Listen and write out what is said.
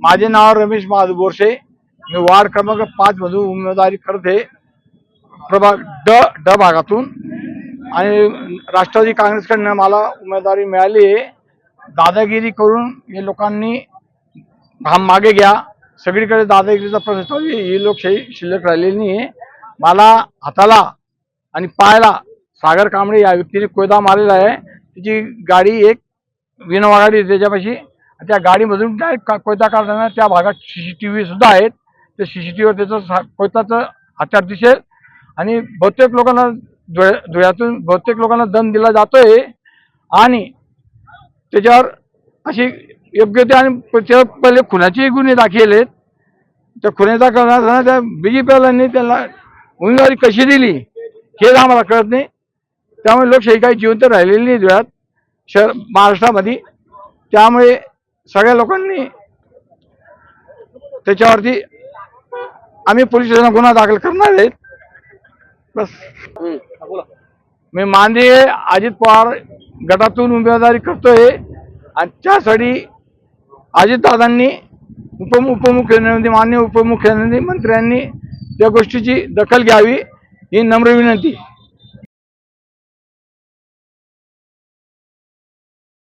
माझे नाव रमेश महादेव बोरसे मी वार्ड क्रमांक पाच मधून उमेदवारी करते प्रभाग ड ड भागातून. आणि राष्ट्रवादी काँग्रेसकडनं मला उमेदवारी मिळाली आहे. दादागिरी करून हे लोकांनी घाम मागे घ्या. सगळीकडे दादागिरीचा प्रश्न चालू ही लोकशाही शिल्लक राहिलेली नाही आहे. मला हाताला आणि पायाला सागर कांबळे या व्यक्तीने कोयदा मारलेला आहे. तिची गाडी एक विनोवा गाडी त्याच्यापाशी त्या गाडीमधून डायरेक्ट कोयता काढताना त्या भागात सी सी टी व्ही सुद्धा आहेत. त्या सी सी टी व्हीवर त्याचं सा- कोयताचं हत्यार दिसेल. आणि बहुतेक लोकांना धुळ्या धुळ्यातून बहुतेक लोकांना दम दिला जातोय. आणि त्याच्यावर अशी योग्य ते आणि त्याच्यावर पहिले खुनाचेही गुन्हे दाखल आहेत. त्या खुन्याचा करणार त्या बीजेपीवाल्यांनी त्याला उमेदवारी कशी दिली हेच आम्हाला कळत नाही. त्यामुळे लोकशाही काही जिवंत राहिलेली नाही धुळ्यात. शहर महाराष्ट्रामध्ये. त्यामुळे सगळ्या लोकांनी त्याच्यावरती आम्ही पोलीस स्टेशन गुन्हा दाखल करणार आहेत बस. मी मांदे अजित पवार गटातून उमेदवारी करतोय आणि त्यासाठी अजितदादांनी उप उपमुख्यमंत्री मान्य उपमुख्यमंत्री मंत्र्यांनी त्या गोष्टीची दखल घ्यावी ही नम्र विनंती.